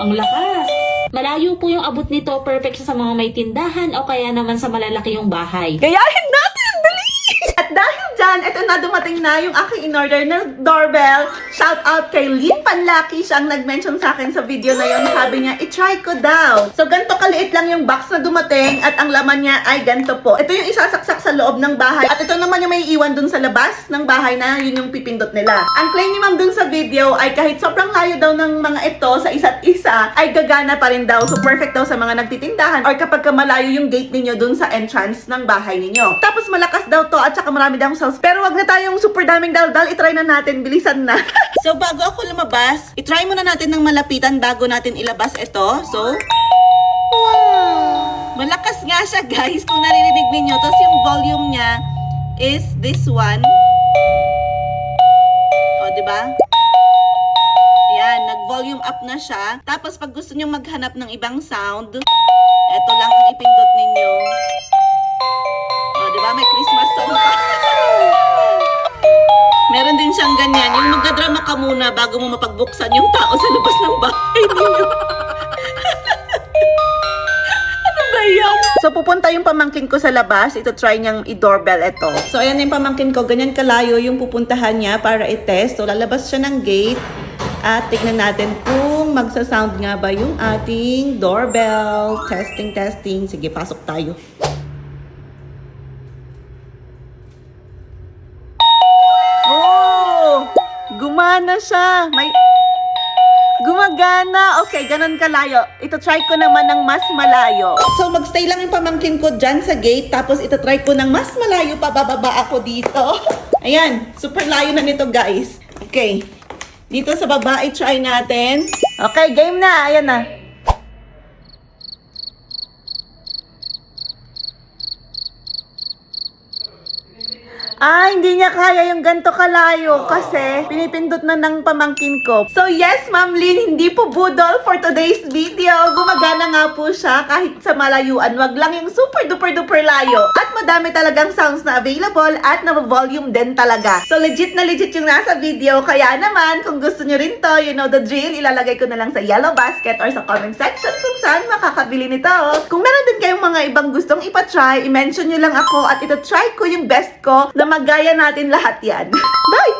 Ang lakas. Malayo po yung abot nito, perfect sa mga may tindahan o kaya naman sa malalaki yung bahay. Gayahin natin! Dyan, ito na dumating na yung aking in-order na doorbell. Shout out kay Lynn Panlaki. Siya ang nag-mention sa akin sa video na yun. Sabi niya, i-try ko daw. So, ganito kaliit lang yung box na dumating at ang laman niya ay ganito po. Ito yung isasaksak sa loob ng bahay. At ito naman yung may iwan dun sa labas ng bahay na yun yung pipindot nila. Ang claim ni ma'am dun sa video ay kahit sobrang layo daw ng mga ito sa isa't isa, ay gagana pa rin daw. So, perfect daw sa mga nagtitindahan or kapag ka malayo yung gate ninyo dun sa entrance ng bahay ninyo. Tapos malakas daw to at saka marami daw sauce. Pero wag na tayong super daming daldal. I-try na natin. Bilisan na. so, bago ako lumabas, i-try muna natin ng malapitan bago natin ilabas ito. So, Malakas nga siya, guys. Kung naririnig ninyo. Tapos yung volume niya is this one. O, di ba? Ayan, nag-volume up na siya. Tapos pag gusto nyo maghanap ng ibang sound, eto lang ang ipindot ninyo. Siyang ganyan. Yung magdadrama ka muna bago mo mapagbuksan yung tao sa labas ng bahay ninyo. Ano ba yan? So, pupunta yung pamangkin ko sa labas. Ito, try niyang i-doorbell ito. So, ayan na yung pamangkin ko. Ganyan kalayo yung pupuntahan niya para i-test. So, lalabas siya ng gate. At tignan natin kung magsa-sound nga ba yung ating doorbell. Testing, testing. Sige, pasok tayo. Gumana siya. May Gumagana. Okay, ganun kalayo. Ito try ko naman ng mas malayo. So, magstay lang yung pamangkin ko dyan sa gate. Tapos, ito try ko ng mas malayo. Pabababa ako dito. Ayan, super layo na nito, guys. Okay. Dito sa baba, i-try natin. Okay, game na. Ayan na. Ah, hindi niya kaya yung ganto kalayo kasi pinipindot na ng pamangkin ko. So yes, Ma'am Lynn, hindi po budol for today's video. Gumagana nga po siya kahit sa malayuan. Wag lang yung super duper duper layo. At madami talagang sounds na available at na volume din talaga. So legit na legit yung nasa video. Kaya naman, kung gusto nyo rin to, you know the drill, ilalagay ko na lang sa yellow basket or sa comment section kung saan makakabili nito. Kung meron din kayong mga ibang gustong ipatry, i-mention nyo lang ako at ito try ko yung best ko na magaya natin lahat yan. Bye!